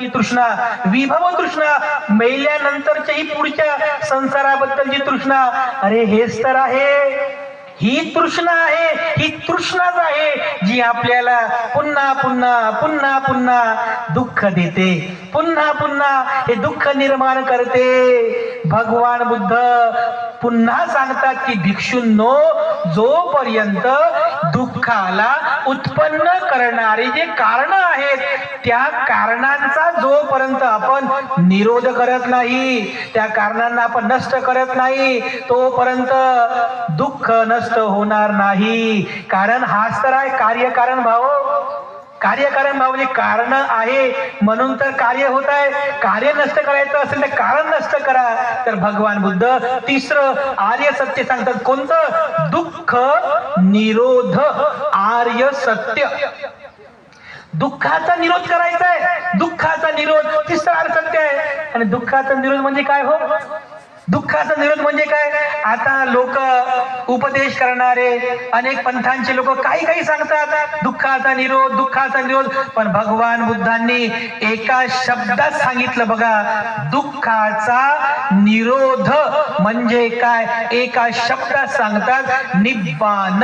संपत्ती तृष्णा विभव तृष्णा मेल्यानंतरच्याही पुढच्या संसाराबद्दलची तृष्णा अरे हेच तर आहे. ही तृष्णा आहे ही तृष्णाच आहे जी आपल्याला पुन्हा पुन्हा पुन्हा पुन्हा दुःख देते. पुन्हा पुन्हा हे दुःख निर्माण करते. भगवान बुद्ध पुन्हा सांगतात की भिक्षूंनो जोपर्यंत दुःखाला उत्पन्न करणारे जे कारण आहेत त्या कारणांचा जोपर्यंत आपण निरोध करत नाही त्या कारणांना आपण नष्ट करत नाही तोपर्यंत दुःख नष्ट होणार नाही. कारण हाच तर आहे कार्यकारण भाव. कार्य कारण म्हणजे कारण आहे. म्हणून तर कार्य होत आहे. कार्य नष्ट करायचं असेल तर कारण नष्ट करा. तर भगवान बुद्ध तिसरं आर्य सत्य सांगतात. कोणतं? दुःख निरोध आर्य सत्य. दुःखाचा निरोध करायचा आहे. दुःखाचा निरोध तिसरा आर्य सत्य आहे. आणि दुःखाचा निरोध म्हणजे काय हो? दुःखाचा निरोध म्हणजे काय? आता लोक उपदेश करणारे अनेक पंथांचे लोक काही काही सांगतात. दुःखाचा निरोध दुःखाचा निरोध. पण भगवान बुद्धांनी एका शब्दात सांगितलं बघा दुःखाचा निरोध म्हणजे काय? एका शब्दात सांगतात निब्बान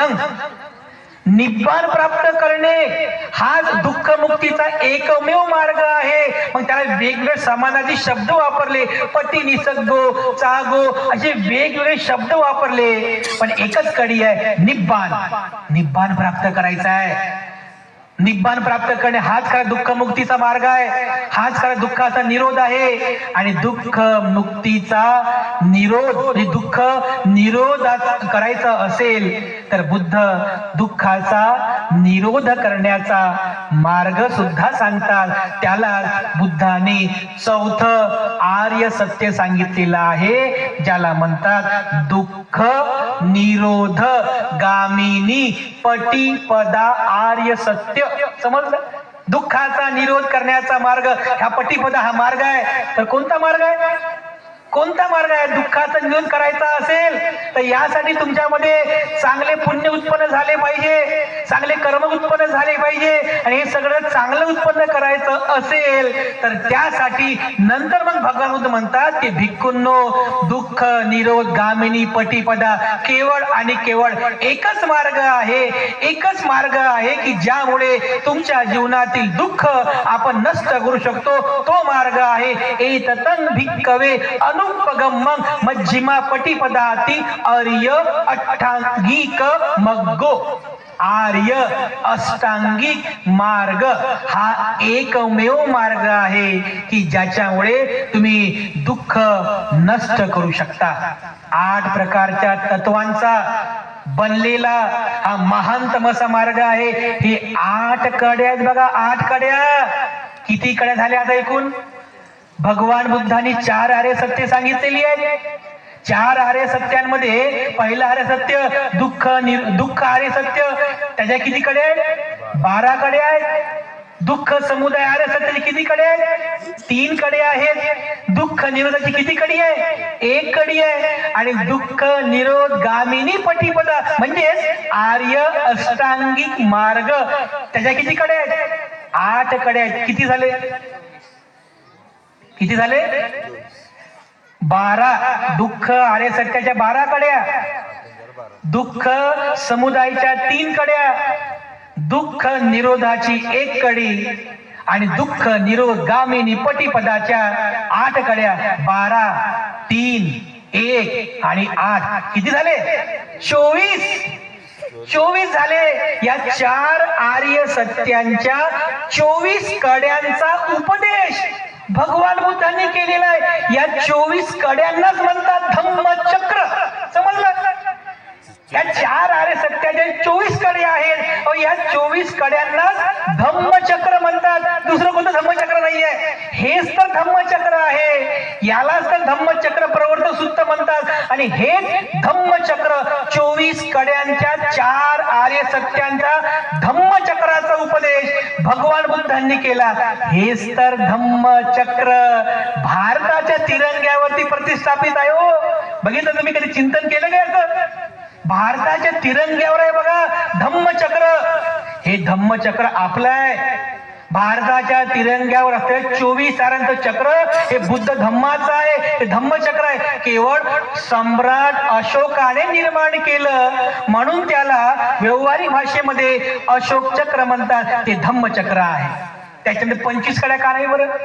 निब्बाण प्राप्त करणे हाच दुःख मुक्तीचा एकमेव मार्ग आहे. मग त्याला वेगवेगळे समानाचे शब्द वापरले. पती निसर्गो चागो असे वेगवेगळे शब्द वापरले. पण एकच कडी आहे निब्बाण. निब्बाण प्राप्त करायचा आहे. निब्बान प्राप्त करणे हाच खरा दुःख मुक्तीचा मार्ग आहे. हाच खरा दुःखाचा निरोध आहे. आणि दुःख मुक्तीचा निरोध म्हणजे दुःख निरोध करायचं असेल तर बुद्ध दुःखाचा निरोध करण्याचा मार्ग सुद्धा सांगतात. त्याला बुद्धाने चौथ आर्य सत्य सांगितलेलं आहे ज्याला म्हणतात दुःख निरोध गामिनी पटीपदा आर्य सत्य. समजलं? दुःखाचा निरोध करण्याचा मार्ग हा पटीपदा हा मार्ग आहे. तर कोणता मार्ग आहे? कोणता मार्ग आहे? दुःखाचा निरोध करायचा असेल तर यासाठी तुमच्यामध्ये चांगले पुण्य उत्पन्न झाले पाहिजे चांगले कर्म उत्पन्न झाले पाहिजे आणि हे सगळं चांगलं उत्पन्न करायचं असेल तर त्यासाठी नंतर मग भगवान बुद्ध म्हणतात की भिक्खूंनो दुःख निरोध गामिनी पटीपदा केवळ आणि केवळ एकच मार्ग आहे एकच मार्ग आहे की ज्यामुळे तुमच्या जीवनातील दुःख आपण नष्ट करू शकतो. तो मार्ग आहे ए ततन भिक्कवे अनु अनुपगमं मज्जिमा पटीपदाती अर्य अष्टांगिक मग्गो। आर्य अष्टांगिक मार्ग हा एकमेव मार्ग आहे की ज्याच्यामुळे तुम्ही दुःख नष्ट करू शकता. आठ प्रकारच्या तत्वांचा बनलेला हा महान तमसा मार्ग आहे. हे आठ कड्या बघा आठ कड्या. किती कड्या झाल्या आता एकूण? भगवान बुद्धांनी चार आर्य सत्य सांगितलेली आहेत. चार आर्य सत्यांमध्ये पहिलं आर्य सत्य दुःख दुःख आर्य सत्य त्याच्या किती कडे आहेत? बारा कडे आहेत. दुःख समुदाय आर्य सत्याची किती कडे आहेत? तीन कडे आहेत. दुःख निरोधाची किती कडी आहे? एक कडी आहे. आणि दुःख निरोध गामिनी पटीपदा म्हणजेच आर्य अष्टांगिक मार्ग त्याच्या किती कडे आहेत? आठकडे आहेत. किती झाले? किती झाले? बारा. दुःख आर्य सत्याच्या बारा कड्या. दुःख समुदायाच्या तीन कड्या. दुःख निरोधाची एक कडी आणि दुःख निरोध गामिनी पटीपदाच्या आठ कड्या. बारा तीन एक आणि आठ. किती झाले? चोवीस. चोवीस झाले. या चार आर्य सत्यांच्या चोवीस कड्यांचा उपदेश. भगवान बुद्धांनी केलेला आहे. या चोवीस कड्यांनाच म्हणतात धम्मचक्र समजलं? या चार आर्य सत्याच्या चोवीसकडे आहेत. या चोवीस कड्यांनाच धम्मचक्र म्हणतात. दुसरं कोणतं धम्मचक्र नाहीये. हेच तर धम्मचक्र आहे. यालाच तर धम्मचक्र प्रवर्तन सुद्धा म्हणतात. आणि हेच धम्मचक्र चोवीस कड्यांच्या चार आर्य सत्यांचा धम्मचक्राचा उपदेश भगवान बुद्धांनी केला. हेच तर धम्मचक्र. भारताच्या तिरंग्यावरती प्रतिष्ठापित आहे हो. बघितलं तुम्ही कधी चिंतन केलं का याचं? भारताच्या तिरंग्यावर आहे बघा धम्मचक्र. हे धम्मचक्र आपलं आहे. भारताच्या तिरंग्यावर असलेले चोवीस तारांचं चक्र हे बुद्ध धम्माचं आहे. हे धम्मचक्र आहे. केवळ सम्राट अशोकाने निर्माण केलं. म्हणून त्याला व्यवहारिक भाषेमध्ये अशोक चक्र म्हणतात. ते धम्मचक्र आहे. त्याच्यामध्ये पंचवीस कड्या का नाही बरं?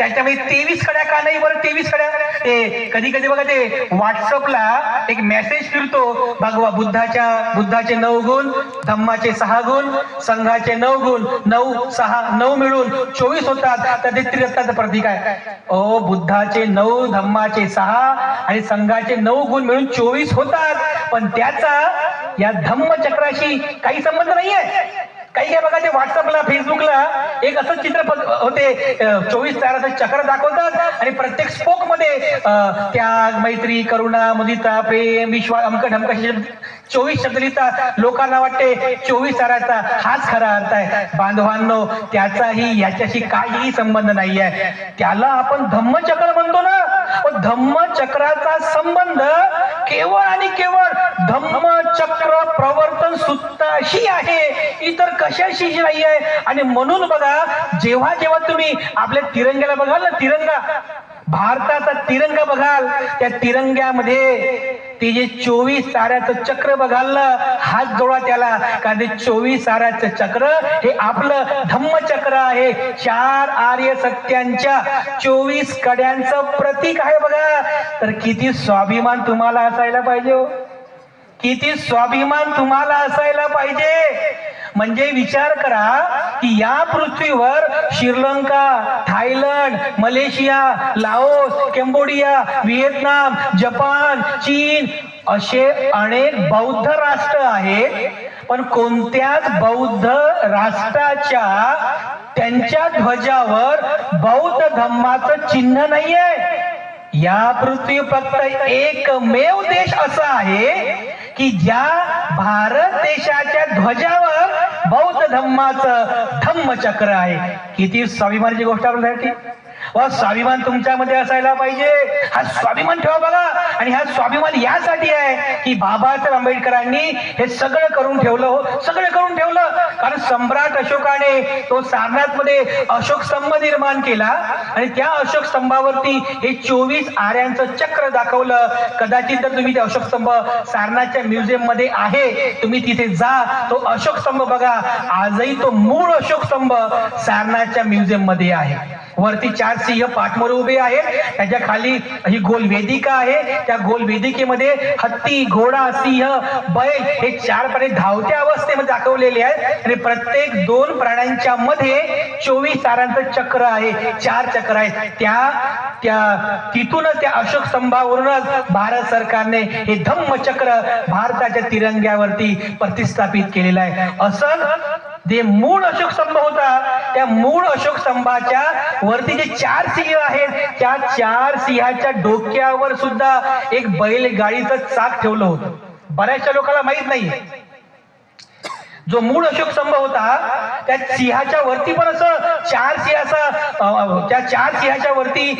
त्याच्यामध्ये तेवीस कड्या का नाही बरं? तेवीस कड्या ते कधी कधी बघा ते व्हॉट्सअपला एक मेसेज फिरतो. भगवा बुद्धाच्या बुद्धाचे नऊ गुण धम्माचे सहा गुण संघाचे नऊ गुण नऊ सहा नऊ मिळून चोवीस होतात. तर ते त्रिरत्नाचं प्रतीक आहे. ओ बुद्धाचे नऊ धम्माचे सहा आणि संघाचे नऊ गुण मिळून चोवीस होतात. पण त्याचा या धम्मचक्राशी काही संबंध नाहीये. काही काय बघा ते व्हॉट्सअपला फेसबुकला एक असं चित्र होते. चोवीस ताराचं चक्र दाखवतात आणि प्रत्येक स्पोकमध्ये अं, त्याग मैत्री करुणा मुदिता प्रेम विश्वास अमक ढमक चोवीस शब्द लोकांना वाटते चोवीस ताराचा हाच खरा अर्थ आहे. बांधवांनो त्याचाही याच्याशी काहीही संबंध नाही आहे त्याला आपण धम्मचक्र म्हणतो ना. धम्मचक्राचा संबंध केवळ आणि केवळ धम्मचक्र प्रवर्तन सूत्राशी आहे इतर कशाशी नाही आहे आणि म्हणून बघा जेव्हा जेव्हा तुम्ही आपल्या तिरंग्याला बघाल ना तिरंगा भारताचा तिरंगा बघाल त्या तिरंग्यामध्ये ते जे चोवीस ताऱ्याचं चक्र बघाल हात जोडा त्याला. कारण ते चोवीस ताऱ्याचं चक्र हे आपलं धम्मचक्र आहे. चार आर्य सत्यांच्या चोवीस कड्यांचं प्रतीक आहे बघा. तर किती स्वाभिमान तुम्हाला असायला पाहिजे हो. किती स्वाभिमान तुम्हाला असायला पाहिजे. म्हणजे विचार करा की या पृथ्वीवर Sri Lanka Thailand Malaysia Laos Cambodia Vietnam Japan चीन असे अनेक बौद्ध राष्ट्र आहेत. पण कोणत्याच बौद्ध राष्ट्राच्या त्यांच्या ध्वजावर बौद्ध धम्माचं चिन्ह नाहीये. या पृथ्वी फक्त एकमेव देश असा आहे की ज्या भारत देशाच्या ध्वजावर बौद्ध धम्माचं धम्मचक्र आहे. किती स्वाभिमानाची गोष्ट आपल्यासाठी व स्वाभिमान तुमच्यामध्ये असायला पाहिजे. हा स्वाभिमान ठेवा बघा. आणि हा स्वाभिमान यासाठी आहे की बाबासाहेब आंबेडकरांनी हे सगळं करून ठेवलं हो. सगळं करून ठेवलं. कारण सम्राट अशोकाने तो सारनाथमध्ये अशोक स्तंभ निर्माण केला. आणि त्या अशोक स्तंभावरती हे चोवीस आर्यांचं चक्र दाखवलं. कदाचित तर तुम्ही ते अशोक स्तंभ सारनाथच्या म्युझियममध्ये आहे तुम्ही तिथे जा. तो अशोक स्तंभ बघा. आजही तो मूळ अशोक स्तंभ सारनाथच्या म्युझियममध्ये आहे. वरती चार सिंह पाठमोर उभे आहेत त्याच्याखाली ही गोल वेदिका आहे. त्या गोल वेदिकेमध्ये हत्ती घोडा सिंह बैल हे चार प्राणी धावत्या अवस्थेमध्ये दाखवलेले आहेत. आणि प्रत्येक दोन प्राण्यांच्या मध्ये चोवीस तारांचं चक्र आहे. चार चक्र आहेत. त्या त्या तिथूनच त्या अशोक स्तंभावरूनच भारत सरकारने हे धम्म चक्र भारताच्या तिरंग्यावरती प्रतिस्थापित केलेलं आहे. असं जे मूळ अशोक स्तंभ होता त्या मूळ अशोक स्तंभाच्या वरती जे चार सिंह आहेत त्या चार सिंहाच्या डोक्यावर सुद्धा एक बैलगाडीचं चाक ठेवलं होतं. बऱ्याचशा लोकांना माहीत नाही. जो मूळ अशोक स्तंभ होता त्या सिंहाच्या वरती पण असं चार सिंहाचा त्या चार सिंहाच्या वरती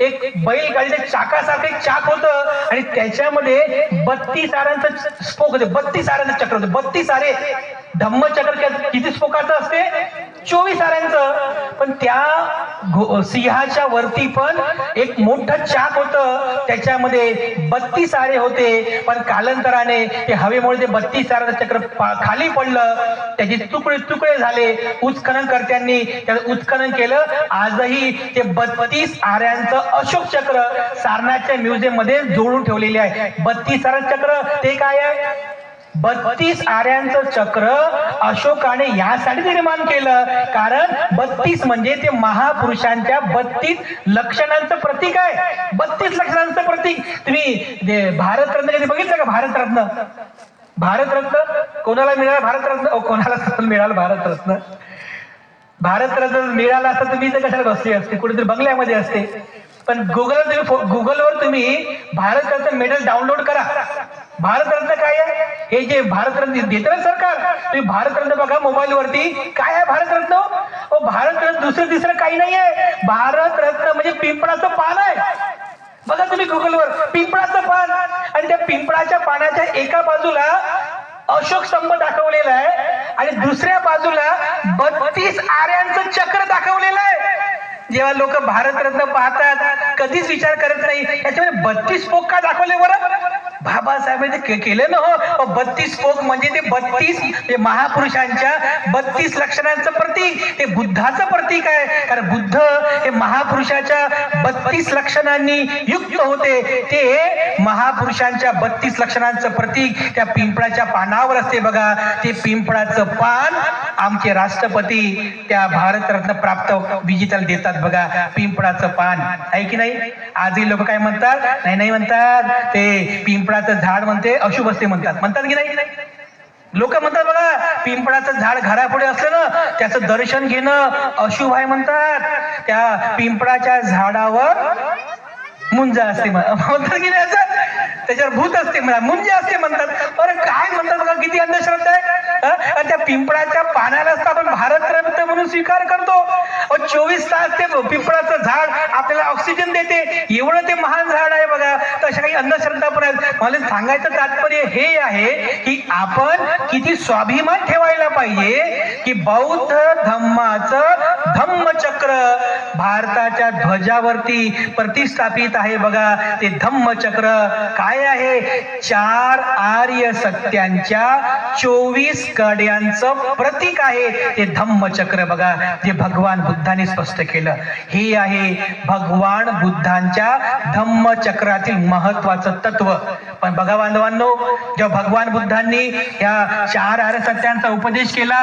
एक बैलगाडीच्या चाकासारखं एक चाक होतं आणि त्याच्यामध्ये बत्तीस आरांचं स्पोक होते. बत्तीस आरांचं चक्र होतं. बत्तीस सारे धम्मचक्र किती स्पोकाचं असते? चोवीस साऱ्यांचं पण त्या सिंहाच्या वरती पण एक मोठं चाक होतं. त्याच्यामध्ये बत्तीस सारे होते. पण कालांतराने ते हवेमुळे ते बत्तीस साराचं चक्र खाली पडलं. त्याचे तुकडे तुकडे झाले. उत्खनन कर्त्यांनी त्याचं उत्खनन केलं. आजही ते बत्तीस आऱ्यांचं अशोक चक्र सारनाथच्या म्युझियममध्ये जोडून ठेवलेले आहे. बत्तीस सारं चक्र ते काय आहे? बत्तीस आर्यांचं चक्र अशोकाने यासाठी निर्माण केलं. कारण बत्तीस म्हणजे ते महापुरुषांच्या बत्तीस लक्षणांचं प्रतीक आहे. बत्तीस लक्षणांचं प्रतीक. तुम्ही भारतरत्न कधी बघितलं का? भारतरत्न भारतरत्न कोणाला मिळालं भारतरत्न कोणाला मिळालं भारतरत्न भारतरत्न मिळाला असता तुम्ही तर कशाला बसली असते? कुठेतरी बंगल्यामध्ये असते. पण गुगल तुम्ही गुगलवर तुम्ही भारतरत्न मेडल डाउनलोड करा. भारतरत्न काय आहे? हे जे भारतरत्न देत ना सरकार तुम्ही भारतरत्न बघा मोबाईल वरती. काय आहे भारतरत्न ओ भारतरत्न दुसरं तिसरं काही नाही आहे भारतरत्न म्हणजे पिंपळाचं पान आहे. बघा तुम्ही गुगलवर पिंपळाचं पान. आणि त्या पिंपळाच्या पानाच्या एका बाजूला अशोक स्तंभ दाखवलेला आहे. आणि दुसऱ्या बाजूला बत्तीस आर्यांचं चक्र दाखवलेलं आहे. जेव्हा लोक भारतरत्न पाहतात कधीच विचार करत नाही. याच्यामध्ये बत्तीस पोक का दाखवले बरं बाबासाहेबांनी के- केलं ना हो? बत्तीस पोक म्हणजे ते बत्तीस ते महापुरुषांच्या बत्तीस लक्षणांचं प्रतीक. ते बुद्धाचं प्रतीक आहे. कारण बुद्ध हे महापुरुषाच्या बत्तीस लक्षणांनी युक्त होते. ते महापुरुषांच्या बत्तीस लक्षणांचं प्रतीक त्या पिंपळाच्या पानावर असते बघा. ते पिंपळाचं पान आमचे राष्ट्रपती त्या भारतरत्न प्राप्त विजेत्याला देतात बघा पिंपळाचं पान. आहे की नाही? आजही लोक काय म्हणतात? नाही नाही म्हणतात. ते पिंपळाचं झाड म्हणते अशुभ असते म्हणतात. म्हणतात की नाही? लोक म्हणतात बघा पिंपळाचं झाड घरापुढे असलं ना त्याचं दर्शन घेणं अशुभ आहे म्हणतात. त्या पिंपळाच्या झाडावर मुंजा असते म्हणतात की नाही? त्याच्यावर भूत असते म्हणा मुंजे असते म्हणतात. अरे काय म्हणतात बघा किती अंधश्रद्धा आहे. त्या पिंपळाच्या पानालाच तर आपण भारतरत्न म्हणून स्वीकार करतो. चोवीस तास ते पिंपळाचं झाड आपल्याला ऑक्सिजन देते. एवढं ते महान झाड आहे बघा. तर अशा काही अंधश्रद्धा पण आहेत मला सांगायचं तात्पर्य हे आहे की आपण किती स्वाभिमान ठेवायला पाहिजे की बौद्ध धम्माचं धम्मचक्र भारताच्या ध्वजावरती प्रतिष्ठापित आहे. बघा ते धम्मचक्र काय आहे? चार आर्य सत्यांच्या चोवीस कड्यांचं प्रतीक आहे. ते धम्मचक्र बघा जे भगवान बुद्धाने स्पष्ट केलं. हे आहे भगवान बुद्धांच्या धम्मचक्रातील महत्वाचं तत्व. पण बघा बांधवांनो जेव्हा भगवान बुद्धांनी या चार आर्य सत्यांचा उपदेश केला